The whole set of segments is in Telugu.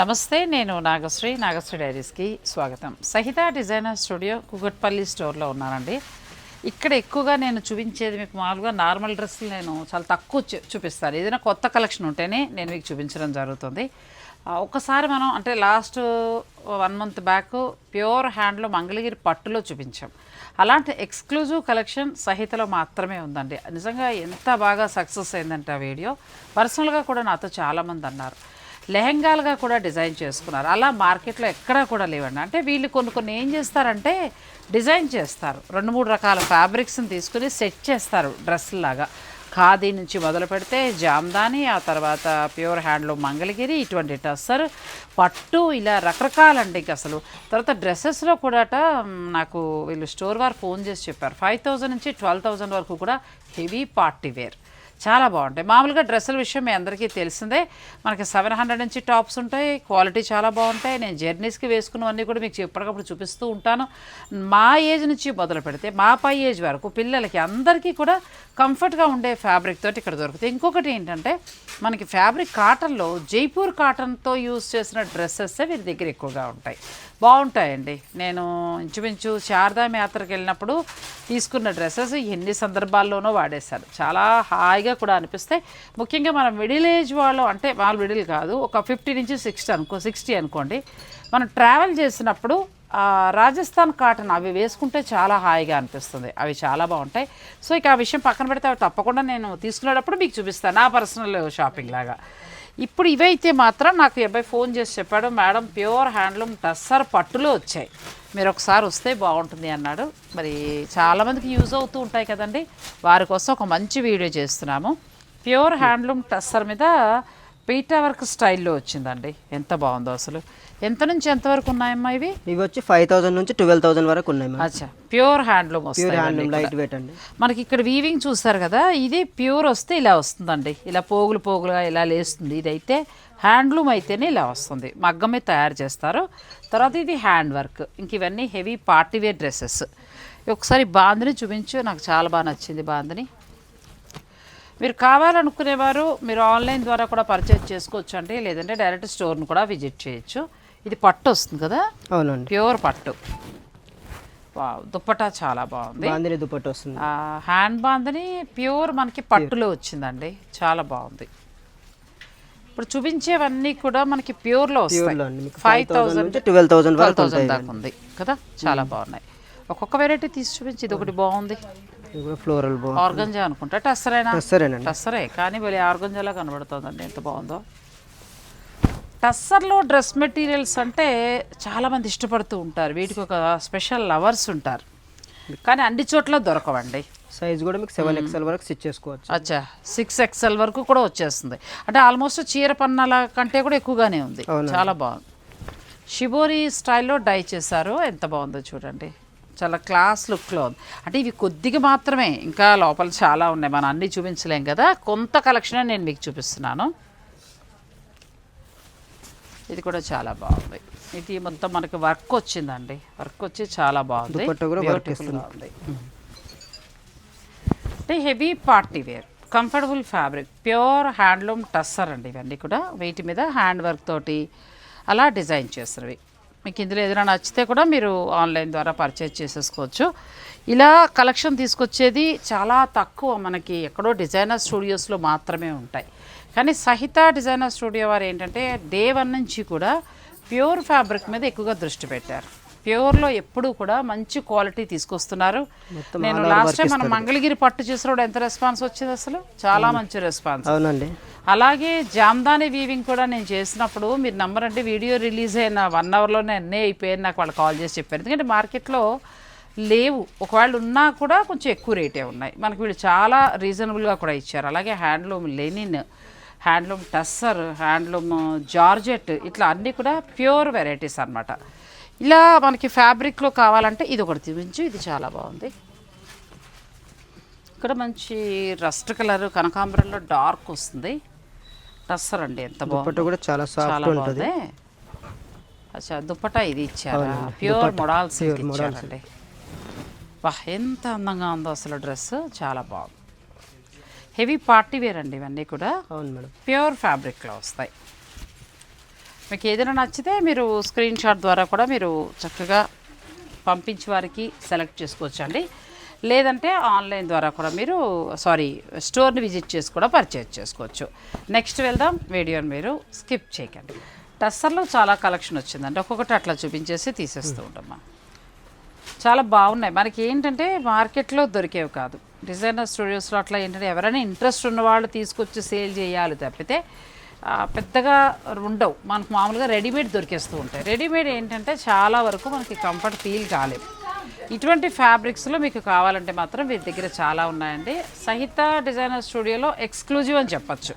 నమస్తే నేను నాగశ్రీ నాగశ్రీ డైరీస్కి స్వాగతం. సహిత డిజైనర్ స్టూడియో కుగట్పల్లి స్టోర్లో ఉన్నానండి. ఇక్కడ ఎక్కువగా నేను చూపించేది మీకు మామూలుగా నార్మల్ డ్రెస్సులు నేను చాలా తక్కువ చూ- చూపిస్తాను. ఏదైనా కొత్త కలెక్షన్ ఉంటేనే నేను మీకు చూపించడం జరుగుతుంది. ఒకసారి ఒక్కసారి మనం అంటే last one month back pure హ్యాండ్లో మంగళగిరి పట్టులో చూపించాం. అలాంటి ఎక్స్క్లూజివ్ కలెక్షన్ సహితలో మాత్రమే ఉందండి. నిజంగా ఎంత బాగా సక్సెస్ అయిందంటే ఆ వీడియో. పర్సనల్గా కూడా నాతో చాలామంది అన్నారు. లెహంగాలుగా కూడా డిజైన్ చేసుకున్నారు. అలా మార్కెట్లో ఎక్కడా కూడా లేవండి. అంటే వీళ్ళు కొన్ని కొన్ని ఏం చేస్తారంటే డిజైన్ చేస్తారు. రెండు మూడు రకాల ఫ్యాబ్రిక్స్ని తీసుకుని సెట్ చేస్తారు డ్రెస్లాగా ఖాదీ నుంచి మొదలు పెడితే జామ్దాని ఆ తర్వాత ప్యూర్ హ్యాండ్లూమ్ మంగళగిరి ఇటువంటి టస్సర్ పట్టు ఇలా రకరకాలండి ఇంక అసలు. తర్వాత డ్రెస్సెస్లో కూడా నాకు వీళ్ళు స్టోర్ వారు ఫోన్ చేసి చెప్పారు. ఫైవ్ థౌజండ్ నుంచి ట్వెల్వ్ థౌజండ్ వరకు కూడా హెవీ పార్టీ వేర్. చాలా బాగుంటాయి. మామూలుగా డ్రెస్సుల విషయం మీ అందరికీ తెలిసిందే. మనకి సెవెన్ హండ్రెడ్ నుంచి టాప్స్ ఉంటాయి. క్వాలిటీ చాలా బాగుంటాయి. నేను జర్నీస్కి వేసుకున్నవన్నీ కూడా మీకు ఎప్పటికప్పుడు చూపిస్తూ ఉంటాను. మా ఏజ్ నుంచి మొదలు పెడితే మా పై ఏజ్ వరకు పిల్లలకి అందరికీ కూడా కంఫర్ట్గా ఉండే ఫ్యాబ్రిక్ తోటి ఇక్కడ దొరుకుతాయి. ఇంకొకటి ఏంటంటే మనకి ఫ్యాబ్రిక్ కాటన్లో జైపూర్ కాటన్తో యూస్ చేసిన డ్రెస్సెస్ వీరి దగ్గర ఎక్కువగా ఉంటాయి. బాగుంటాయండి. నేను ఇంచుమించు శారదా యాత్రకు వెళ్ళినప్పుడు తీసుకున్న డ్రెస్సెస్ ఎన్ని సందర్భాల్లోనూ వాడేశారు. చాలా హాయిగా కూడా అనిపిస్తాయి ముఖ్యంగా మనం మిడిల్ ఏజ్ వాళ్ళు అంటే వాళ్ళు మిడిల్ కాదు ఒక ఫిఫ్టీ నుంచి సిక్స్టీ అనుకో సిక్స్టీ అనుకోండి. మనం ట్రావెల్ చేసినప్పుడు రాజస్థాన్ కాటన్ అవి వేసుకుంటే చాలా హాయిగా అనిపిస్తుంది. అవి చాలా బాగుంటాయి. సో ఇక ఆ విషయం పక్కన పెడితే అవి తప్పకుండా నేను తీసుకునేటప్పుడు మీకు చూపిస్తాను. నా పర్సనల్ షాపింగ్ లాగా. ఇప్పుడు ఇవైతే మాత్రం నాకు అబ్బాయి ఫోన్ చేసి చెప్పాడు మేడం ప్యూర్ హ్యాండ్లూమ్ టస్సర్ పట్టులో వచ్చాయి. మీరు ఒకసారి వస్తే బాగుంటుంది అన్నాడు. మరి చాలామందికి యూజ్ అవుతూ ఉంటాయి కదండి. వారి కోసం ఒక మంచి వీడియో చేస్తున్నాము. ప్యూర్ హ్యాండ్లూమ్ టస్సర్ మీద పీటా వర్క్ స్టైల్లో వచ్చిందండి. ఎంత బాగుందో అసలు. ఎంత నుంచి ఎంత వరకు ఉన్నాయమ్మా ఇవి? ఇవి వచ్చి ఫైవ్ థౌసండ్ నుంచి ట్వెల్వ్ థౌసండ్ వరకు ఉన్నాయి అచ్చా. Pure handloom pure handloom light weight అండి. మనకి ఇక్కడ వీవింగ్ చూస్తారు కదా ఇది ప్యూర్ వస్తే ఇలా వస్తుందండి. ఇలా పోగులు పోగులుగా ఇలా లేస్తుంది. ఇదైతే హ్యాండ్లూమ్ అయితేనే ఇలా వస్తుంది. మగ్గమే తయారు చేస్తారు. తర్వాత ఇది హ్యాండ్ వర్క్. ఇంక ఇవన్నీ హెవీ పార్టీ వేర్ డ్రెస్సెస్. ఒకసారి బాందిని చూపించు. నాకు చాలా బాగా నచ్చింది బాందిని. మీరు కావాలనుకునేవారు మీరు ఆన్లైన్ ద్వారా కూడా పర్చేజ్ చేసుకోవచ్చు అండి లేదంటే డైరెక్ట్ స్టోర్ని కూడా విజిట్ చేయొచ్చు. ఇది పట్టు వస్తుంది కదా? అవునండి. ప్యూర్ పట్టు. వావ్ దుప్పటా చాలా బాగుంది. బాందిని దుపట్టు వస్తుంది. హ్యాండ్ బాందని ప్యూర్ మనకి పట్టులో వచ్చిందండి. చాలా బాగుంది. ఇప్పుడు చూపించేవన్నీ కూడా మనకి ప్యూర్లో వస్తాయి. ఫైవ్ 5,000 థౌసండ్ నుంచి 12,000 వరకు థౌసండ్ ఉంటాయి దాకా ఉంది కదా? చాలా బాగున్నాయి. ఒక్కొక్క వెరైటీ తీసి చూపించి ఇది ఒకటి బాగుంది. ఫ్లోరల్ ఆర్గంజా అనుకుంటా. టస్సరేనా? టస్సరే. కానీ భలే ఆర్గంజాలా కనబడుతుందండి. ఎంత బాగుందో. టస్సర్లో డ్రెస్ మెటీరియల్స్ అంటే చాలామంది ఇష్టపడుతూ ఉంటారు. వీటికి ఒక స్పెషల్ లవర్స్ ఉంటారు. కానీ అన్ని చోట్ల దొరకవండి. సైజ్ కూడా మీకు సెవెన్ ఎక్స్ఎల్ వరకు స్టిచ్ చేసుకోవచ్చు. అచ్చా. సిక్స్ ఎక్స్ఎల్ వరకు కూడా వచ్చేస్తుంది. అంటే ఆల్మోస్ట్ చీర పన్నాల కంటే కూడా ఎక్కువగానే ఉంది. చాలా బాగుంది. షిబోరి స్టైల్లో డై చేశారు. ఎంత బాగుందో చూడండి. చాలా క్లాస్ లుక్లో ఉంది. అంటే ఇవి కొద్దిగా మాత్రమే. ఇంకా లోపల చాలా ఉన్నాయి. మనం అన్నీ చూపించలేం కదా. కొంత కలెక్షన్ నేను మీకు చూపిస్తున్నాను. ఇది కూడా చాలా బాగుంది. ఇది మొత్తం మనకి వర్క్ వచ్చిందండి. వర్క్ వచ్చి చాలా బాగుంది. ఉంది. అంటే heavy party wear comfortable fabric pure handloom tussar అండి ఇవన్నీ కూడా. వీటి మీద హ్యాండ్ వర్క్ తోటి అలా డిజైన్ చేసినవి. మీకు ఇందులో ఏదైనా నచ్చితే కూడా మీరు ఆన్లైన్ ద్వారా పర్చేజ్ చేసేసుకోవచ్చు. ఇలా కలెక్షన్ తీసుకొచ్చేది చాలా తక్కువ మనకి ఎక్కడో డిజైనర్ స్టూడియోస్లో మాత్రమే ఉంటాయి. కానీ సహిత డిజైనర్ స్టూడియో వారు ఏంటంటే డే వన్ నుంచి కూడా ప్యూర్ ఫ్యాబ్రిక్ మీద ఎక్కువగా దృష్టి పెట్టారు. ప్యూర్లో ఎప్పుడూ కూడా మంచి క్వాలిటీ తీసుకొస్తున్నారు. నేను లాస్ట్ టైం మనం మంగళగిరి పట్టు చేసినప్పుడు ఎంత రెస్పాన్స్ వచ్చింది అసలు? చాలా మంచి రెస్పాన్స్ అవునండి. అలాగే జామ్దాని వీవింగ్ కూడా నేను చేసినప్పుడు మీరు నంబర్ అంటే వీడియో రిలీజ్ అయిన వన్ అవర్లోనే అన్నీ అయిపోయాయి నాకు వాళ్ళు కాల్ చేసి చెప్పారు. ఎందుకంటే మార్కెట్లో లేవు. ఒకవేళ ఉన్నా కూడా కొంచెం ఎక్కువ రేటే ఉన్నాయి. మనకి వీళ్ళు చాలా రీజనబుల్గా కూడా ఇచ్చారు. అలాగే handloom linen handloom tussar handloom georgette ఇట్లా అన్నీ కూడా ప్యూర్ వెరైటీస్ అన్నమాట. ఇలా మనకి ఫ్యాబ్రిక్లో కావాలంటే ఇది ఒకటి చూపించు ఇది చాలా బాగుంది. ఇక్కడ మంచి రస్ట్ కలర్ కనకాంబరంలో డార్క్ వస్తుంది. టస్సర్ అండి ఎంత బాగుంది. కూడా చాలా చాలా బాగుంది. అచ్చా దుప్పటా ఇది ఇచ్చారా? ప్యూర్ మొడాల్ సిల్క్ ఇచ్చారండి. వా ఎంత అందంగా ఉందో అసలు డ్రెస్ చాలా బాగుంది. హెవీ పార్టీ వేర్ అండి ఇవన్నీ కూడా. అవును మేడం. ప్యూర్ ఫ్యాబ్రిక్లో వస్తాయి. మీకు ఏదైనా నచ్చితే మీరు స్క్రీన్ షాట్ ద్వారా కూడా మీరు చక్కగా పంపించి వారికి సెలెక్ట్ చేసుకోవచ్చు అండి లేదంటే ఆన్లైన్ ద్వారా కూడా మీరు సారీ స్టోర్ని విజిట్ చేసి కూడా పర్చేజ్ చేసుకోవచ్చు. నెక్స్ట్ వెళ్దాం వీడియోని మీరు స్కిప్ చేయకండి. టస్సర్లో చాలా కలెక్షన్ వచ్చిందండి. ఒక్కొక్కటి అట్లా చూపించేసి తీసేస్తూ ఉంటాం చాలా బాగున్నాయి. మనకి ఏంటంటే మార్కెట్లో దొరికేవి కాదు. డిజైనర్ స్టూడియోస్లో అట్లా ఏంటంటే ఎవరైనా ఇంట్రెస్ట్ ఉన్న వాళ్ళు తీసుకొచ్చి సేల్ చేయాలి తప్పితే పెద్దగా ఉండవు. మనకు మామూలుగా రెడీమేడ్ దొరికేస్తూ ఉంటాయి. రెడీమేడ్ ఏంటంటే చాలా వరకు మనకి కంఫర్ట్ ఫీల్ కాలేదు. ఇటువంటి ఫ్యాబ్రిక్స్లో మీకు కావాలంటే మాత్రం వీరి దగ్గర చాలా ఉన్నాయండి. సహిత డిజైనర్ స్టూడియోలో ఎక్స్క్లూజివ్ అని చెప్పొచ్చు.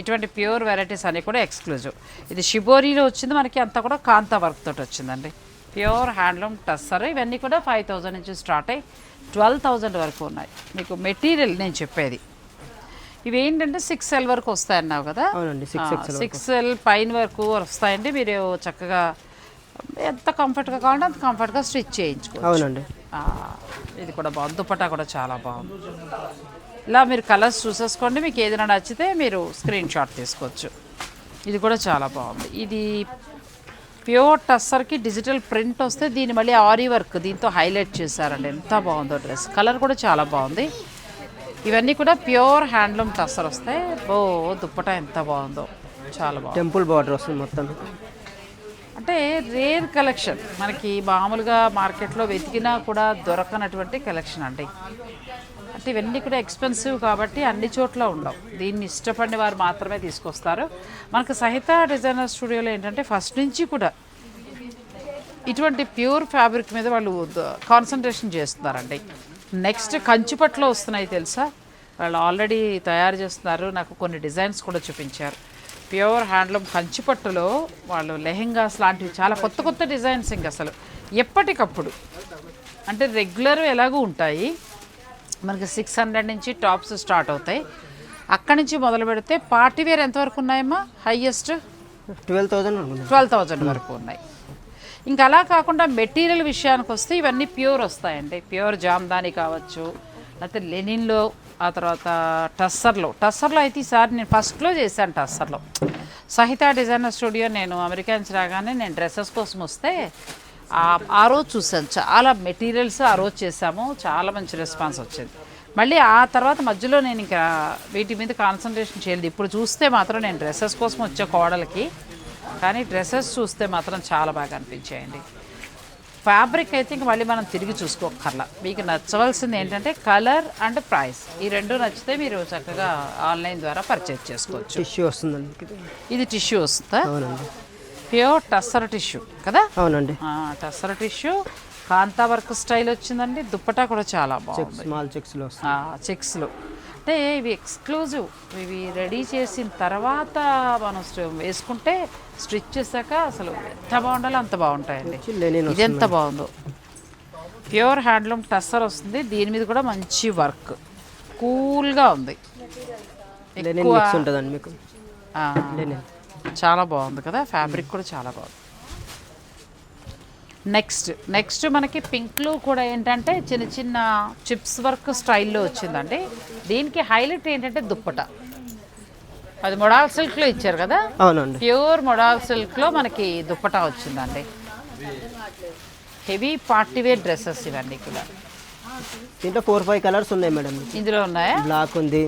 ఇటువంటి ప్యూర్ వెరైటీస్ అన్నీ కూడా ఎక్స్క్లూజివ్. ఇది షిబోరీలో వచ్చింది మనకి అంతా కూడా కాంతా వర్క్ తోటి వచ్చిందండి. Pure handloom tussar. ఇవన్నీ కూడా ఫైవ్ థౌజండ్ నుంచి స్టార్ట్ అయ్యి ట్వెల్వ్ థౌజండ్ వరకు ఉన్నాయి. మీకు మెటీరియల్ నేను చెప్పేది. ఇవి ఏంటంటే సిక్స్ ఎల్ వరకు వస్తాయన్నావు కదా? అవునండి సిక్స్ ఎల్ పైన వరకు వస్తాయండి మీరు చక్కగా ఎంత కంఫర్ట్గా కావాలంటే అంత కంఫర్ట్గా స్టిచ్ చేయించుకోవచ్చు. అవునండి. ఆ, ఇది కూడా బాగుంది. దుపట్టా కూడా చాలా బాగుంది. ఇలా మీరు కలర్స్ చూసేసుకోండి. మీకు ఏదైనా నచ్చితే మీరు స్క్రీన్ షాట్ తీసుకోవచ్చు. ఇది కూడా చాలా బాగుంది. ఇది ప్యూర్ టస్సర్కి డిజిటల్ ప్రింట్ వస్తే దీన్ని మళ్ళీ ఆరీ వర్క్ దీంతో హైలైట్ చేశారండి. ఎంత బాగుందో డ్రెస్. కలర్ కూడా చాలా బాగుంది. ఇవన్నీ కూడా ప్యూర్ హ్యాండ్లూమ్ టస్సర్ వస్తాయి ఓ దుప్పట ఎంత బాగుందో. చాలా బాగుంది. టెంపుల్ బార్డర్ వస్తుంది మొత్తం. అంటే రేర్ కలెక్షన్. మనకి మామూలుగా మార్కెట్లో వెతికినా కూడా దొరకనటువంటి కలెక్షన్ అండి. అంటే ఇవన్నీ కూడా ఎక్స్పెన్సివ్ కాబట్టి అన్ని చోట్ల ఉండవు. దీన్ని ఇష్టపడిన వారు మాత్రమే తీసుకొస్తారు. మనకు సహిత డిజైనర్ స్టూడియోలో ఏంటంటే ఫస్ట్ నుంచి కూడా ఇటువంటి ప్యూర్ ఫ్యాబ్రిక్ మీద వాళ్ళు కాన్సన్ట్రేషన్ చేస్తున్నారండి. నెక్స్ట్ కంచిపట్లో వస్తున్నాయి తెలుసా? వాళ్ళు ఆల్రెడీ తయారు చేస్తున్నారు. నాకు కొన్ని డిజైన్స్ కూడా చూపించారు. ప్యూర్ హ్యాండ్లూమ్ కంచిపట్టులో వాళ్ళు లెహెంగాస్ లాంటివి చాలా కొత్త కొత్త డిజైన్స్ ఇంక అసలు. ఎప్పటికప్పుడు. అంటే రెగ్యులర్ ఎలాగూ ఉంటాయి. మనకి సిక్స్ హండ్రెడ్ నుంచి టాప్స్ స్టార్ట్ అవుతాయి. అక్కడి నుంచి మొదలు పెడితే పార్టీ వేర్ ఎంతవరకు ఉన్నాయమ్మా? Highest twelve thousand twelve thousand వరకు ఉన్నాయి. ఇంకా అలా కాకుండా మెటీరియల్ విషయానికి వస్తే ఇవన్నీ ప్యూర్ వస్తాయండి. ప్యూర్ జామ్దాని కావచ్చు లేకపోతే లెనిన్లో ఆ తర్వాత టస్సర్లో. టస్సర్లో అయితే ఈసారి నేను ఫస్ట్లో చేశాను టస్సర్లో. సహిత డిజైనర్ స్టూడియో నేను అమెరికా నుంచి రాగానే నేను డ్రెస్సెస్ కోసం వస్తే ఆ- రోజు చూసాను చాలా మెటీరియల్స్ ఆ రోజు చేసాము చాలా మంచి రెస్పాన్స్ వచ్చింది. మళ్ళీ ఆ తర్వాత మధ్యలో నేను ఇంకా వీటి మీద కాన్సన్ట్రేషన్ చేయలేదు. ఇప్పుడు చూస్తే మాత్రం నేను డ్రెస్సెస్ కోసం వచ్చే కోడలకి కానీ డ్రెస్సెస్ చూస్తే మాత్రం చాలా బాగా అనిపించాయండి. ఫ్యాబ్రిక్ అయితే ఇంక మళ్ళీ మనం తిరిగి చూసుకోకర్లా మీకు నచ్చవలసింది ఏంటంటే కలర్ అండ్ ప్రైస్. ఈ రెండు నచ్చితే మీరు చక్కగా ఆన్లైన్ ద్వారా పర్చేజ్ చేసుకోవచ్చు. టిష్యూ వస్తుందండి ఇది. టిష్యూ వస్తుందా? అవునండి. ప్యూర్ టస్సర్ టిష్యూ కదా? అవునండి. Tussar tissue. Kantha work style వచ్చిందండి. దుప్పటా కూడా చాలా బాగుంది. స్మాల్ చెక్స్లో చెక్స్లు. అంటే ఇవి ఎక్స్క్లూజివ్ ఇవి రెడీ చేసిన తర్వాత మనం వేసుకుంటే స్టిచ్ చేశాక అసలు ఎంత బాగుండాలో అంత బాగుంటాయండి. ఇది ఎంత బాగుందో. ప్యూర్ హ్యాండ్లూమ్ టస్సర్ వస్తుంది. దీని మీద కూడా మంచి వర్క్ కూల్గా ఉంది. ఎక్కువ చాలా బాగుంది కదా. ఫ్యాబ్రిక్ కూడా చాలా బాగుంది. నెక్స్ట్ నెక్స్ట్ మనకి పింక్లో కూడా ఏంటంటే చిన్న చిన్న చిప్స్ వర్క్ స్టైల్లో వచ్చిందండి. దీనికి హైలైట్ ఏంటంటే దుప్పట. అది మొడాల్ సిల్క్లో ఇచ్చారు కదా? అవునండి. ప్యూర్ మొడాల్ సిల్క్లో మనకి దుప్పటా వచ్చిందండి. హెవీ పార్టీవేర్ డ్రెస్సెస్ ఇవన్నీ కూడా. దీంట్లో ఫోర్ ఫైవ్ కలర్స్ ఉన్నాయి మేడం. ఇందులో ఉన్నాయా? బ్లాక్ ఉంది.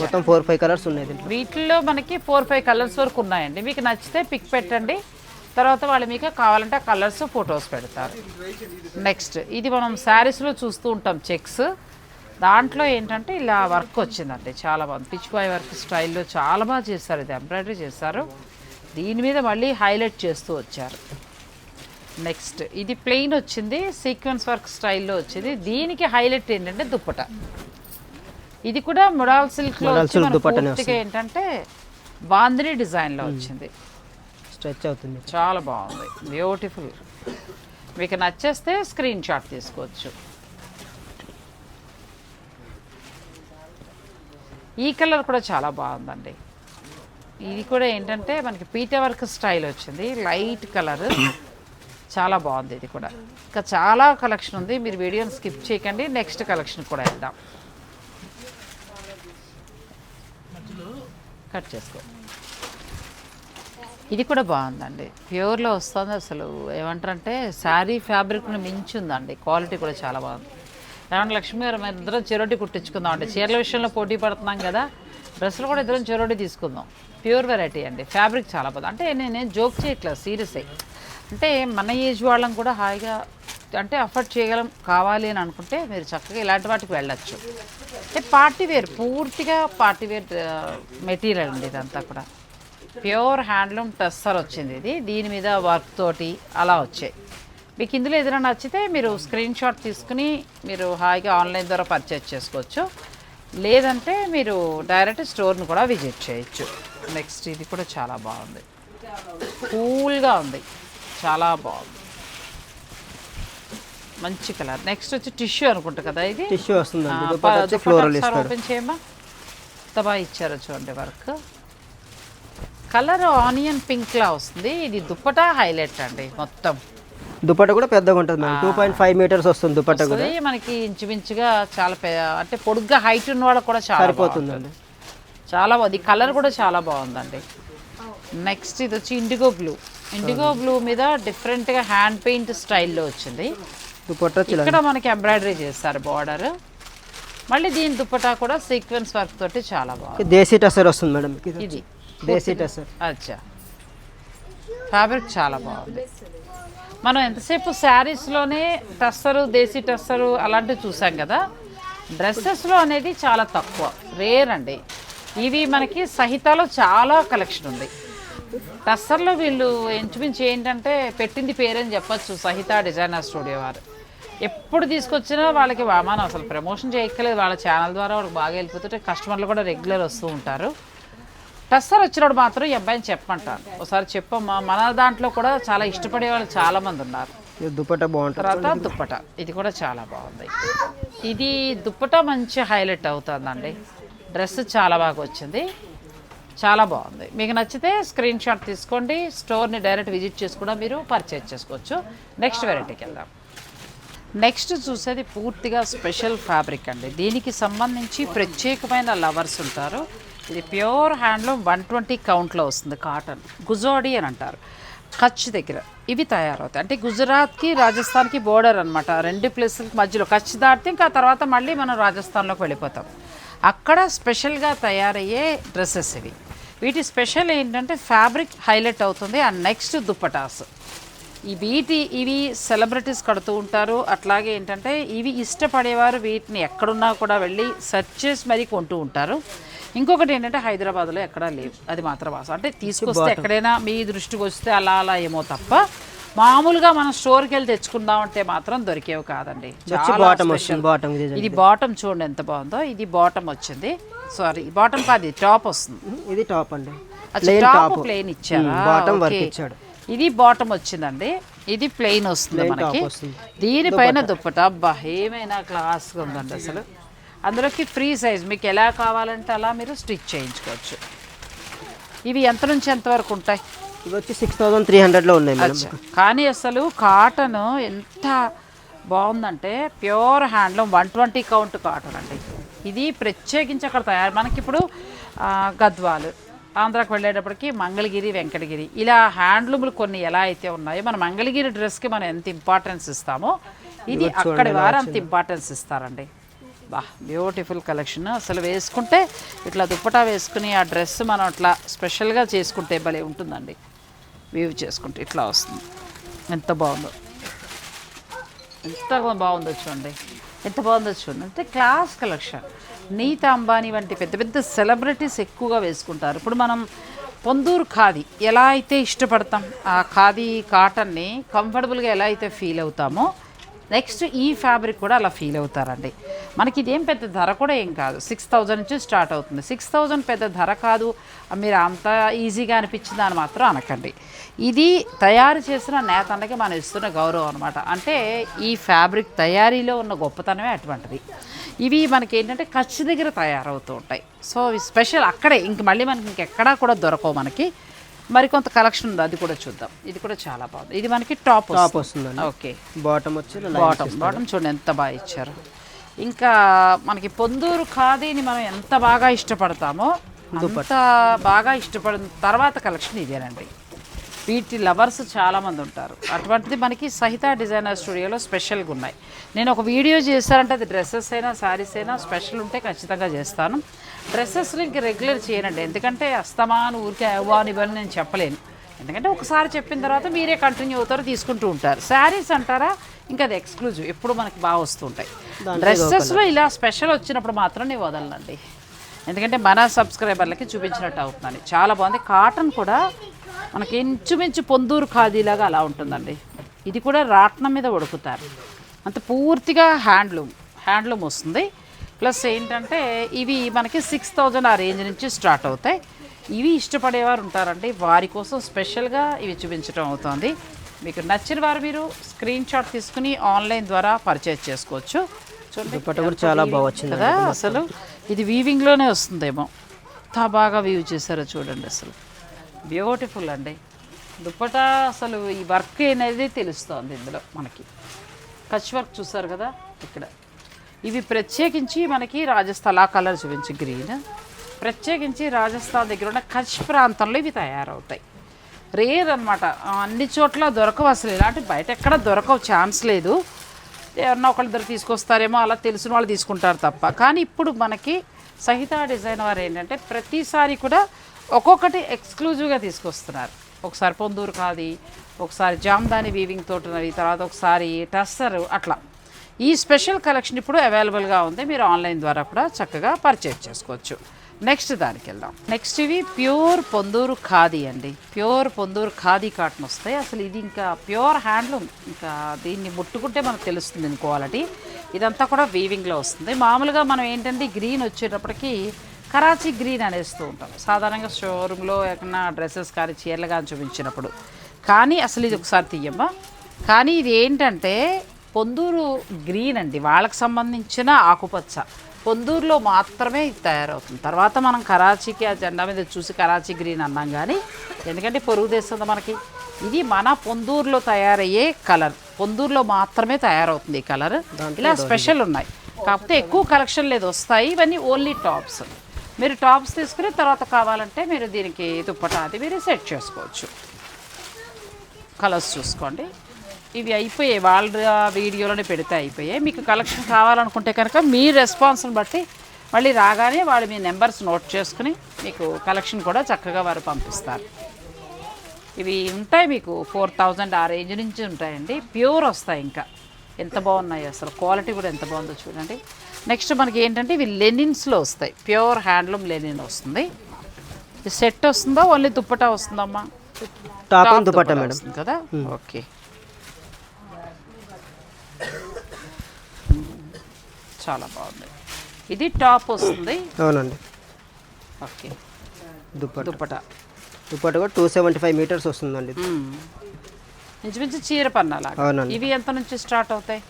మొత్తం ఫోర్ ఫైవ్ కలర్స్ ఉన్నాయి వీటిల్లో మనకి ఫోర్ ఫైవ్ కలర్స్ వరకు ఉన్నాయండి. మీకు నచ్చితే పిక్ పెట్టండి. తర్వాత వాళ్ళు మీకు కావాలంటే కలర్స్ ఫొటోస్ పెడతారు. నెక్స్ట్ ఇది మనం శారీస్లో చూస్తూ ఉంటాం చెక్స్. దాంట్లో ఏంటంటే ఇలా వర్క్ వచ్చిందండి చాలా బాగుంది. పిచ్వాయ్ వర్క్ స్టైల్లో చాలా బాగా చేశారు ఇది ఎంబ్రాయిడరీ చేశారు. దీని మీద మళ్ళీ హైలైట్ చేస్తూ వచ్చారు. నెక్స్ట్ ఇది ప్లెయిన్ వచ్చింది సీక్వెన్స్ వర్క్ స్టైల్లో వచ్చింది. దీనికి హైలైట్ ఏంటంటే దుప్పట. ఇది కూడా ముడాల్ సిల్క్లో ముడాల్ వచ్చి సిల్క్ మనకు దుపట్టానే పూర్తిగా ఏంటంటే బాందిని డిజైన్లో వచ్చింది. స్ట్రెచ్ అవుతుంది. చాలా బాగుంది. బ్యూటిఫుల్ మీకు నచ్చేస్తే స్క్రీన్ షాట్ తీసుకోవచ్చు. ఈ కలర్ కూడా చాలా బాగుందండి. ఇది కూడా ఏంటంటే మనకి పీట వర్క్ స్టైల్ వచ్చింది. Light colour. చాలా బాగుంది ఇది కూడా. ఇంకా చాలా కలెక్షన్ ఉంది. మీరు వీడియోని స్కిప్ చేయకండి. నెక్స్ట్ కలెక్షన్ కూడా వెళ్దాం. కట్ చేసుకో. ఇది కూడా బాగుందండి. ప్యూర్లో వస్తుంది అసలు. ఏమంటారంటే శారీ ఫ్యాబ్రిక్ని మించి ఉందండి క్వాలిటీ కూడా చాలా బాగుంది. ఏమంటే లక్ష్మి గారు మేము ఇద్దరం చెరోటి కుట్టించుకుందాం అండి. చీరల విషయంలో పోటీ పడుతున్నాం కదా. డ్రెస్సులు కూడా ఇద్దరం చెరోటి తీసుకుందాం. ప్యూర్ వెరైటీ అండి. ఫ్యాబ్రిక్ చాలా బాగుంది. అంటే నేను జోక్ చేయట్లేదు సీరియస్ అంటే మన ఏజ్ వాళ్ళం కూడా హాయిగా అంటే అఫోర్డ్ చేయగలం కావాలి అని అనుకుంటే మీరు చక్కగా ఇలాంటి వాటికి వెళ్ళచ్చు. అంటే పార్టీ వేర్ పూర్తిగా పార్టీ వేర్ మెటీరియల్ అండి ఇదంతా కూడా. ప్యూర్ హ్యాండ్లూమ్ టెస్సర్ వచ్చింది ఇది. దీని మీద వర్క్ తోటి అలా వచ్చాయి. మీకు ఇందులో ఏదైనా నచ్చితే మీరు స్క్రీన్ షాట్ తీసుకుని మీరు హాయిగా ఆన్లైన్ ద్వారా పర్చేజ్ చేసుకోవచ్చు. లేదంటే మీరు డైరెక్ట్ స్టోర్ని కూడా విజిట్ చేయొచ్చు. నెక్స్ట్ ఇది కూడా చాలా బాగుంది. కూల్గా ఉంది. చాలా బాగుంది. మంచి కలర్. నెక్స్ట్ వచ్చి టిష్యూ అనుకుంటా కదా ఇది? టిష్యూ ఇస్తారు ఓపెన్ చేయమ్మా. తబా ఇచ్చారు చూడండి వర్క్. కలర్ ఆనియన్ పింక్ లా వస్తుంది. ఇది దుప్పటా హైలైట్ అండి మొత్తం. దుపట్టా కూడా పెద్దగా ఉంటుంది madam two point five metres వస్తుంది దుపట్టా కూడా. మనకి ఇంచుమించుగా చాలా అంటే పొడుగ్గా హైట్ ఉన్న వాళ్ళకి కూడా చాలా సరిపోతుందండి. చాలా బాగుంది. కలర్ కూడా చాలా బాగుందండి. నెక్స్ట్ ఇది వచ్చి ఇండిగో బ్లూ ఇండిగో బ్లూ మీద డిఫరెంట్గా హ్యాండ్ పెయింట్ స్టైల్లో వచ్చింది. దుపట్టా ఇక్కడ మనకి ఎంబ్రాయిడరీ చేస్తారు బార్డర్ మళ్ళీ దీని దుప్పటా కూడా సీక్వెన్స్ వర్క్ తోటి చాలా బాగుంది. దేశీ టసర్ వస్తుంది మేడం ఇది. దేశీ టసర్ అచ్చా. ఫ్యాబ్రిక్ చాలా బాగుంది. మనం ఎంతసేపు శారీస్లోనే టస్సరు దేశీ టస్సరు అలాంటివి చూసాం కదా డ్రెస్సెస్లో అనేది చాలా తక్కువ రేర్ అండి. ఇవి మనకి సహితాలో చాలా కలెక్షన్ ఉంది. టస్సర్లో వీళ్ళు ఇంచుమించు ఏంటంటే పెట్టింది పేరని చెప్పొచ్చు సహిత డిజైనర్ స్టూడియో వారు. ఎప్పుడు తీసుకొచ్చినా వాళ్ళకి వా- మనం అసలు ప్రమోషన్ చేయక్కలేదు వాళ్ళ ఛానల్ ద్వారా వాళ్ళకి బాగా వెళ్ళిపోతుంటే కస్టమర్లు కూడా రెగ్యులర్ వస్తూ ఉంటారు. టస్సర్ వచ్చినప్పుడు మాత్రం ఈ అబ్బాయిని చెప్పమంటాను ఒకసారి చెప్పమ్మా. మన దాంట్లో కూడా చాలా ఇష్టపడే వాళ్ళు చాలా మంది ఉన్నారు. ఇది దుపట్టా బాగుంటుంది. తర్వాత దుప్పట. ఇది కూడా చాలా బాగుంది. ఇది దుప్పట మంచి హైలైట్ అవుతుందండి. డ్రెస్ చాలా బాగా వచ్చింది. చాలా బాగుంది. మీకు నచ్చితే స్క్రీన్ షాట్ తీసుకోండి. స్టోర్ని డైరెక్ట్ విజిట్ చేసి కూడా మీరు పర్చేజ్ చేసుకోవచ్చు. నెక్స్ట్ వెరైటీకి వెళ్దాం. నెక్స్ట్ చూసేది పూర్తిగా స్పెషల్ ఫ్యాబ్రిక్ అండి. దీనికి సంబంధించి ప్రత్యేకమైన లవర్స్ ఉంటారు. ఇది ప్యూర్ హ్యాండ్లూమ్ వన్ ట్వంటీ కౌంట్లో వస్తుంది కాటన్. గుజోడి అని అంటారు. కచ్ దగ్గర ఇవి తయారవుతాయి. అంటే గుజరాత్కి రాజస్థాన్కి బోర్డర్ అనమాట రెండు ప్లేసులకి మధ్యలో కచ్ దాటితే ఇంకా తర్వాత మళ్ళీ మనం రాజస్థాన్లోకి వెళ్ళిపోతాం. అక్కడ స్పెషల్గా తయారయ్యే డ్రెస్సెస్ ఇవి. వీటి స్పెషల్ ఏంటంటే ఫ్యాబ్రిక్ హైలైట్ అవుతుంది. And next dupattas. ఈ వీటి ఇవి సెలబ్రిటీస్ కడుతూ ఉంటారు. అట్లాగే ఏంటంటే ఇవి ఇష్టపడేవారు వీటిని ఎక్కడున్నా కూడా వెళ్ళి సెర్చ్ చేసి మరీ కొంటూ ఉంటారు. ఇంకొకటి ఏంటంటే హైదరాబాద్లో ఎక్కడా లేవు. అది మాత్రం వాస్తవం. అంటే తీసుకొస్తే ఎక్కడైనా మీ దృష్టికి వస్తే అలా అలా ఏమో తప్ప మామూలుగా మనం స్టోర్కి వెళ్ళి తెచ్చుకుందామంటే మాత్రం దొరికేవి కాదండి. ఇది బాటమ్ చూడండి ఎంత బాగుందో. ఇది బాటమ్ వచ్చింది. సారీ బాటమ్ కాదు టాప్ వస్తుంది. ఇది టాప్ అండి. టాప్ ప్లెయిన్ ఇచ్చారా? Bottom work okay. ఇచ్చాడు. ఇది బాటమ్ వచ్చిందండి. ఇది ప్లెయిన్ వస్తుంది మనకి. దీనిపైన దుప్పట అబ్బా ఏమైనా క్లాస్గా ఉందండి అసలు. అందులోకి ఫ్రీ సైజ్. మీకు ఎలా కావాలంటే అలా మీరు స్టిచ్ చేయించుకోవచ్చు. ఇవి ఎంత నుంచి ఎంత వరకు ఉంటాయి? ఇవి వచ్చి సిక్స్ థౌసండ్ త్రీ హండ్రెడ్లో ఉన్నాయి మేడం కానీ అసలు కాటన్ ఎంత బాగుందంటే pure handloom one twenty count cotton అండి. ఇది ప్రత్యేకించి అక్కడ తయారు. మనకి ఇప్పుడు గద్వాలు ఆంధ్రాకి వెళ్ళేటప్పటికి మంగళగిరి వెంకటగిరి ఇలా హ్యాండ్లూములు కొన్ని ఎలా అయితే ఉన్నాయో మన మంగళగిరి డ్రెస్కి మనం ఎంత ఇంపార్టెన్స్ ఇస్తామో ఇది అక్కడి వారు అంత ఇంపార్టెన్స్ ఇస్తారండి. బా బ్యూటిఫుల్ కలెక్షన్ అసలు వేసుకుంటే ఇట్లా దుప్పటా వేసుకుని ఆ డ్రెస్ మనం అట్లా స్పెషల్గా చేసుకుంటే భలే ఉంటుందండి. వీవ్ చేసుకుంటే ఇట్లా వస్తుంది. ఎంత బాగుందో. ఎంత బాగుందో చూడండి. ఎంత బాగుందో చూడండి. అంటే క్లాస్ కలెక్షన్ నీతా అంబానీ వంటి పెద్ద పెద్ద సెలబ్రిటీస్ ఎక్కువగా వేసుకుంటారు. ఇప్పుడు మనం పొందూరు ఖాదీ ఎలా అయితే ఇష్టపడతాం ఆ ఖాదీ కాటన్ని కంఫర్టబుల్గా ఎలా అయితే ఫీల్ అవుతామో నెక్స్ట్ ఈ ఫ్యాబ్రిక్ కూడా అలా ఫీల్ అవుతారండి. మనకి ఇదేం పెద్ద ధర కూడా ఏం కాదు. సిక్స్ థౌజండ్ నుంచి స్టార్ట్ అవుతుంది. సిక్స్ థౌజండ్ పెద్ద ధర కాదు. మీరు అంత ఈజీగా అనిపించింది అని మాత్రం అనకండి. ఇది తయారు చేసిన నేతన్నకి మనం ఇస్తున్న గౌరవం అనమాట అంటే ఈ ఫ్యాబ్రిక్ తయారీలో ఉన్న గొప్పతనమే అటువంటిది. ఇవి మనకి ఏంటంటే ఖర్చు దగ్గర తయారవుతూ ఉంటాయి. సో ఇవి స్పెషల్ అక్కడే. ఇంక మళ్ళీ మనకి ఇంకెక్కడా కూడా దొరకవు మనకి. మరికొంత కలెక్షన్ ఉంది అది కూడా చూద్దాం. ఇది కూడా చాలా బాగుంది. ఇది మనకి టాప్ టాప్ వస్తుందండి. ఓకే. బాటమ్ వచ్చి బాటమ్ బాటమ్ చూడండి ఎంత బాగా ఇచ్చారు. ఇంకా మనకి పొందూరు ఖాదీని మనం ఎంత బాగా ఇష్టపడతామో అంత బాగా ఇష్టపడిన తర్వాత కలెక్షన్ ఇదేనండి. వీటి లవర్స్ చాలామంది ఉంటారు. అటువంటిది మనకి సహిత డిజైనర్ స్టూడియోలో స్పెషల్గా ఉన్నాయి. నేను ఒక వీడియో చేశానంటే అది డ్రెస్సెస్ అయినా శారీస్ అయినా స్పెషల్ ఉంటే ఖచ్చితంగా చేస్తాను. డ్రెస్సెస్లో ఇంక రెగ్యులర్ చేయనండి. ఎందుకంటే అస్తమాను ఊరికే అవ్వని ఇవ్వని నేను చెప్పలేను. ఎందుకంటే ఒకసారి చెప్పిన తర్వాత మీరే కంటిన్యూ అవుతారు తీసుకుంటూ ఉంటారు. శారీస్ అంటారా? ఇంకా అది ఎక్స్క్లూజివ్. ఎప్పుడు మనకి బాగా వస్తుంటాయి. డ్రెస్సెస్లో ఇలా స్పెషల్ వచ్చినప్పుడు మాత్రం నేను వదలనండి. ఎందుకంటే మన సబ్స్క్రైబర్లకి చూపించినట్టు అవుతుందని చాలా బాగుంది. కాటన్ కూడా మనకి ఇంచుమించు పొందూరు ఖాదీలాగా అలా ఉంటుందండి. ఇది కూడా రాట్నం మీద ఉడుకుతారు. అంత పూర్తిగా హ్యాండ్లూమ్ హ్యాండ్లూమ్ వస్తుంది. ప్లస్ ఏంటంటే ఇవి మనకి సిక్స్ థౌజండ్ ఆ రేంజ్ నుంచి స్టార్ట్ అవుతాయి. ఇవి ఇష్టపడేవారు ఉంటారండి. వారి కోసం స్పెషల్గా ఇవి చూపించడం అవుతుంది. మీకు నచ్చిన వారు మీరు స్క్రీన్ షాట్ తీసుకుని ఆన్లైన్ ద్వారా పర్చేజ్ చేసుకోవచ్చు. చూడండి చాలా బాగా వచ్చింది కదా అసలు. ఇది వీవింగ్లోనే వస్తుందేమో. ఎంత బాగా వీవ్ చేశారో చూడండి అసలు. బ్యూటిఫుల్ అండి. దుప్పటా అసలు ఈ వర్క్ అనేది తెలుస్తోంది ఇందులో మనకి. కచ్ వర్క్ చూసారు కదా? ఇక్కడ. ఇవి ప్రత్యేకించి మనకి రాజస్థాన్ ఆ కలర్ చూపించి గ్రీన్. ప్రత్యేకించి రాజస్థాన్ దగ్గర ఉన్న కచ్ ప్రాంతంలో ఇవి తయారవుతాయి. రేర్ అనమాట అన్ని చోట్ల దొరకవు అసలు. ఇలాంటి బయట ఎక్కడ దొరకవు. ఛాన్స్ లేదు. ఎవరన్నా ఒకళ్ళిద్దరు తీసుకొస్తారేమో అలా తెలిసిన వాళ్ళు తీసుకుంటారు తప్ప. కానీ ఇప్పుడు మనకి సహిత డిజైన్ వారు ఏంటంటే ప్రతిసారి కూడా ఒక్కొక్కటి ఎక్స్క్లూజివ్గా తీసుకొస్తున్నారు. ఒకసారి పొందూరు కాది ఒకసారి జామ్దాని వీవింగ్ తోటనవి తర్వాత ఒకసారి టస్సర్ అట్లా. ఈ స్పెషల్ కలెక్షన్ ఇప్పుడు అవైలబుల్గా ఉంది. మీరు ఆన్లైన్ ద్వారా కూడా చక్కగా పర్చేజ్ చేసుకోవచ్చు. నెక్స్ట్ దానికి వెళ్దాం. నెక్స్ట్ ఇవి ప్యూర్ పొందూరు ఖాదీ అండి. ప్యూర్ పొందూరు ఖాదీ కాటన్ వస్తాయి. అసలు ఇది ఇంకా ప్యూర్ హ్యాండ్లూమ్. ఇంకా దీన్ని ముట్టుకుంటే మనకు తెలుస్తుంది దీని క్వాలిటీ. ఇదంతా కూడా వీవింగ్లో వస్తుంది. మామూలుగా మనం ఏంటంటే గ్రీన్ వచ్చేటప్పటికి కరాచీ గ్రీన్ అనేస్తూ ఉంటాం. సాధారణంగా షోరూంలో ఎక్కడన్నా డ్రెస్సెస్ కానీ చీరలు కానీ చూపించినప్పుడు. కానీ అసలు ఇది ఒకసారి తీయమ్మా. కానీ ఇది ఏంటంటే పొందూరు గ్రీన్ అండి వాళ్ళకి సంబంధించిన ఆకుపచ్చ. పొందూరులో మాత్రమే ఇది తయారవుతుంది. తర్వాత మనం కరాచీకి ఆ జెండా మీద చూసి కరాచీ గ్రీన్ అన్నాం కానీ ఎందుకంటే పొరుగు దేశం మనకి. ఇది మన పొందూరులో తయారయ్యే కలర్. పొందూరులో మాత్రమే తయారవుతుంది ఈ కలర్. ఇలా స్పెషల్ ఉన్నాయి. కాకపోతే ఎక్కువ కలెక్షన్ లేదు. వస్తాయి ఇవన్నీ ఓన్లీ టాప్స్. మీరు టాప్స్ తీసుకుని తర్వాత కావాలంటే మీరు దీనికి దుప్పటా అది మీరు సెట్ చేసుకోవచ్చు. కలర్స్ చూసుకోండి. ఇవి అయిపోయాయి. వాళ్ళ వీడియోలోనే పెడితే అయిపోయాయి. మీకు కలెక్షన్ కావాలనుకుంటే కనుక మీ రెస్పాన్స్ని బట్టి మళ్ళీ రాగానే వాళ్ళు మీ నెంబర్స్ నోట్ చేసుకుని మీకు కలెక్షన్ కూడా చక్కగా వారు పంపిస్తారు. ఇవి ఉంటాయి మీకు ఫోర్ థౌజండ్ ఆ రేంజ్ నుంచి ఉంటాయండి. ప్యూర్ వస్తాయి ఇంకా. ఎంత బాగున్నాయి అసలు. క్వాలిటీ కూడా ఎంత బాగుందో చూడండి. నెక్స్ట్ మనకి ఏంటంటే ఇవి లెనిన్స్లో వస్తాయి. ప్యూర్ హ్యాండ్లూమ్ లెనిన్ వస్తుంది. సెట్ వస్తుందా? ఓన్లీ దుప్పటా వస్తుందమ్మా? Top dupatta madam. కదా? ఓకే చాలా బాగుంది. ఇది టాప్ వస్తుంది. అవునండి. ఓకే. దుపట్టా దుప్పటా. దుపట్టా కూడా టూ సెవెంటీ ఫైవ్ మీటర్స్ వస్తుందండి. ఇంచుమించు చీర పన్నాలా అవునండి. ఇవి ఎంత నుంచి స్టార్ట్ అవుతాయి?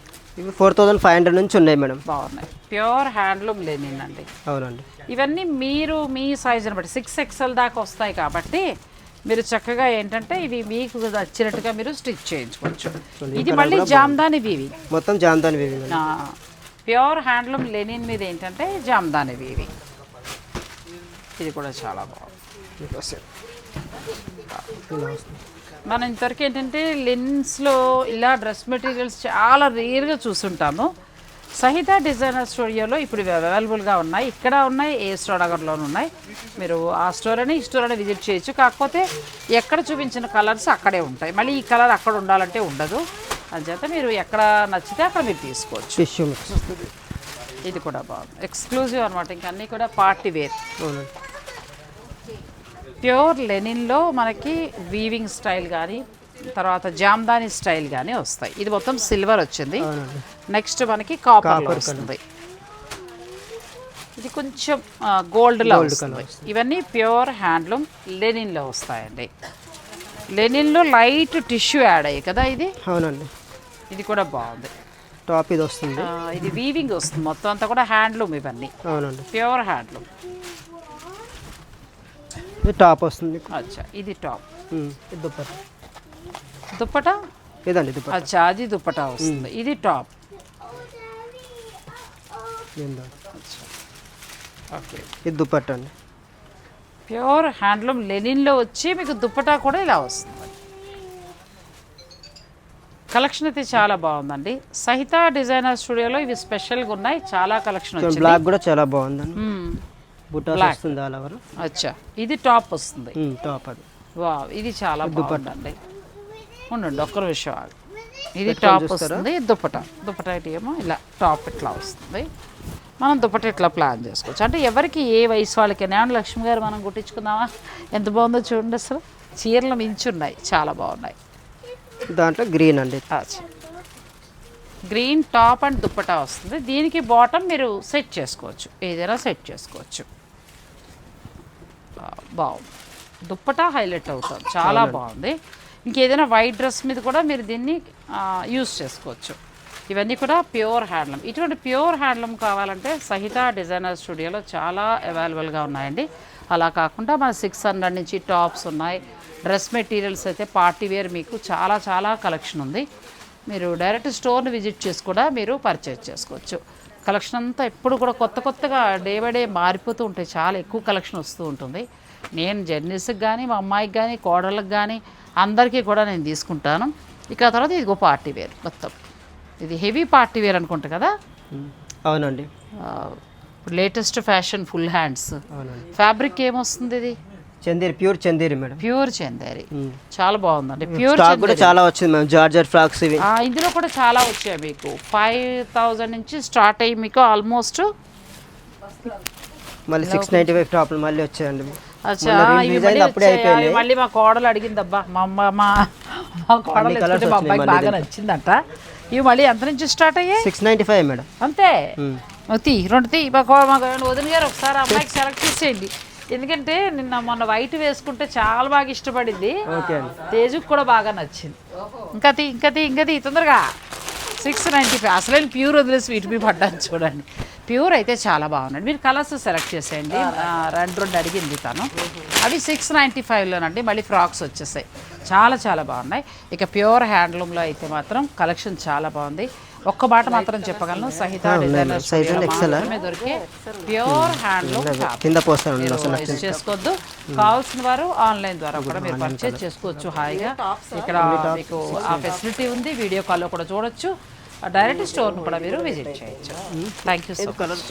ఇవి ఫోర్ థౌజండ్ ఫైవ్ హండ్రెడ్ నుంచి ఉన్నాయి మేడం. బాగున్నాయి. ప్యూర్ హ్యాండ్లూమ్ లెనిన్ అండి. అవునండి. ఇవన్నీ మీరు మీ సైజుని బట్టి సిక్స్ ఎక్స్ఎల్ దాకా వస్తాయి కాబట్టి మీరు చక్కగా ఏంటంటే ఇవి మీకు నచ్చినట్టుగా మీరు స్టిచ్ చేయించుకోవచ్చు. ఇది మళ్ళీ జామ్దాని వీవి. మొత్తం Jamdani weave pure handloom linen మీద ఏంటంటే జామ్దాని వీవి. ఇది కూడా చాలా బాగుంది. మనం ఇంతవరకు ఏంటంటే లెన్స్లో ఇలా డ్రెస్ మెటీరియల్స్ చాలా రేర్గా చూస్తుంటాము సహిత డిజైనర్ స్టూడియోలో ఇప్పుడు అవైలబుల్గా ఉన్నాయి. ఇక్కడ ఉన్నాయి ఏ స్టోడగర్లోనూ ఉన్నాయి. మీరు ఆ స్టోర్ అని ఈ స్టోర్ అని విజిట్ చేయొచ్చు. కాకపోతే ఎక్కడ చూపించిన కలర్స్ అక్కడే ఉంటాయి. మళ్ళీ ఈ కలర్ అక్కడ ఉండాలంటే ఉండదు. అంచేత మీరు ఎక్కడ నచ్చితే అక్కడ మీరు తీసుకోవచ్చు. టిష్యూ మిక్స్ ఇది కూడా బాగుంది. ఎక్స్క్లూజివ్ అనమాట ఇంకా అన్నీ కూడా పార్టీ వేర్ ప్యూర్ లెనిన్లో మనకి వీవింగ్ స్టైల్ కానీ తర్వాత జామ్దాని స్టైల్ కానీ వస్తాయి. ఇది మొత్తం సిల్వర్ వచ్చింది. నెక్స్ట్ మనకి కాపర్ వస్తుంది. ఇది కొంచెం గోల్డ్లో వస్తుంది. ఇవన్నీ ప్యూర్ హ్యాండ్లూమ్ లెనిన్లో వస్తాయండి. లెనిన్లో లైట్ టిష్యూ యాడ్ అయ్యి కదా ఇది? అవునండి. ఇది కూడా బాగుంది. టాప్ ఇది వస్తుంది. ఇది వీవింగ్ వస్తుంది. మొత్తం అంతా కూడా హ్యాండ్లూమ్ ఇవన్నీ. అవునండి. ప్యూర్ హ్యాండ్లూమ్ ఇది టాప్ వస్తుంది. అచ్చా ఇది టాప్ దుపట్టా దుప్పటా. ఇదండి దుపట్టా అచ్చా అది దుప్పటా వస్తుంది. ఇది టాప్. ఓకే. ఇది దుపట్టా అండి. ప్యూర్ హ్యాండ్లూమ్ లెనిన్లో వచ్చి మీకు దుప్పటా కూడా ఇలా వస్తుంది. కలెక్షన్ అయితే చాలా బాగుందండి. సహిత డిజైనర్ స్టూడియోలో ఇవి స్పెషల్గా ఉన్నాయి. చాలా కలెక్షన్ వచ్చింది. బ్లాక్ కూడా చాలా బాగుందండి. మ్మ్. బుటాస్ వస్తుంది ఆల్ ఓవర్. అచ్చా. ఇది టాప్ వస్తుంది. టాప్ అది. వా ఇది చాలా బాగుందండి. ఉండండి ఒక్క నిమిషం ఆగు. ఇది టాప్ వస్తుంది. దుప్పట దుప్పట ఏమో ఇలా టాప్ ఇట్లా వస్తుంది. మనం దుప్పట ఇట్లా ప్లాన్ చేసుకోవచ్చు. అంటే ఎవరికి ఏ వయసు వాళ్ళకైనా. ఏమన్నా లక్ష్మి గారు మనం కుట్టించుకుందామా? ఎంత బాగుందో చూడండి అసలు. చీరలు మించి ఉన్నాయి. చాలా బాగున్నాయి. దాంట్లో గ్రీన్ అండి గ్రీన్ టాప్ అండ్ దుప్పటా వస్తుంది. దీనికి బాటమ్ మీరు సెట్ చేసుకోవచ్చు. ఏదైనా సెట్ చేసుకోవచ్చు. బాగుంది దుప్పటా హైలైట్ అవుతుంది. చాలా బాగుంది. ఇంకేదైనా వైట్ డ్రెస్ మీద కూడా మీరు దీన్ని యూస్ చేసుకోవచ్చు. ఇవన్నీ కూడా ప్యూర్ హ్యాండ్లూమ్. ఇటువంటి ప్యూర్ హ్యాండ్లూమ్ కావాలంటే సహిత డిజైనర్ స్టూడియోలో చాలా అవైలబుల్గా ఉన్నాయండి. అలా కాకుండా మన సిక్స్ హండ్రెడ్ నుంచి టాప్స్ ఉన్నాయి. డ్రెస్ మెటీరియల్స్ అయితే పార్టీ వేర్ మీకు చాలా చాలా కలెక్షన్ ఉంది. మీరు డైరెక్ట్ స్టోర్ని విజిట్ చేసి కూడా మీరు పర్చేజ్ చేసుకోవచ్చు. కలెక్షన్ అంతా ఎప్పుడు కూడా కొత్త కొత్తగా డే బై డే మారిపోతూ ఉంటాయి చాలా ఎక్కువ కలెక్షన్ వస్తూ ఉంటుంది. నేను జర్నీస్కి కానీ మా అమ్మాయికి కానీ కోడళ్ళకి కానీ అందరికీ కూడా నేను తీసుకుంటాను. ఇక తర్వాత ఇదిగో పార్టీ వేర్ మొత్తం. ఇది హెవీ పార్టీ వేర్ అనుకుంటా కదా. అవునండి. ఇప్పుడు latest fashion full hands. Fabric ఏమొస్తుంది ఇది? Chanderi pure Chanderi madam. Pure Chanderi. చాలా బాగుందండి. ప్యూర్ స్టాక్ కూడా చాలా వచ్చింది మేడం జార్జర్ ఫ్రాక్స్ ఇవి. ఇందులో కూడా చాలా వచ్చాయి మీకు. ఫైవ్ థౌజండ్ నుంచి స్టార్ట్ అయ్యి మీకు ఆల్మోస్ట్ మళ్ళీ సిక్స్ నైంటీ ఫైవ్ టాప్లు మళ్ళీ వచ్చాయండి మళ్ళీ మా కోడలు అడిగింది అబ్బా మా అమ్మ మా మా కోడలు మా అబ్బాయికి బాగా నచ్చిందంట. ఇవి మళ్ళీ ఎంత నుంచి స్టార్ట్ అయ్యాయి? Six ninety five madam. అంతే? తీ రెండు తీ. మా కో- మా వదిన గారు ఒకసారి అమ్మాయికి సెలెక్ట్ చేసేయండి. ఎందుకంటే నిన్న మొన్న వైట్ వేసుకుంటే చాలా బాగా ఇష్టపడింది. తేజుకు కూడా బాగా నచ్చింది. ఇంకా తీ ఇంకా తీ ఇంకా తీ తొందరగా సిక్స్ నైంటీ ఫైవ్ అసలైన ప్యూర్ వదిలేసి వీటి మీద పడ్డాను చూడండి. ప్యూర్ అయితే చాలా బాగున్నాయి మీరు కలర్స్ సెలెక్ట్ చేసేయండి. రెండు రెండు అడిగింది తను. అవి సిక్స్ నైంటీ ఫైవ్లోనండి మళ్ళీ ఫ్రాక్స్ వచ్చేసాయి. చాలా చాలా బాగున్నాయి. ఇక ప్యూర్ హ్యాండ్లూమ్లో అయితే మాత్రం కలెక్షన్ చాలా బాగుంది. ఒక్క మాట మాత్రం చెప్పగలను. సహిత డిజైనర్? మాత్రమే దొరికే ప్యూర్ హ్యాండ్లూమ్ కింద చేసుకోవద్దు. కావాల్సిన వారు ఆన్లైన్ ద్వారా కూడా మీరు పర్చేజ్ చేసుకోవచ్చు హాయిగా. ఇక్కడ మీకు ఆ ఫెసిలిటీ ఉంది. వీడియో కాల్లో కూడా చూడొచ్చు. డైరెక్ట్ స్టోర్ను కూడా మీరు విజిట్ చేయొచ్చు. Thank you so much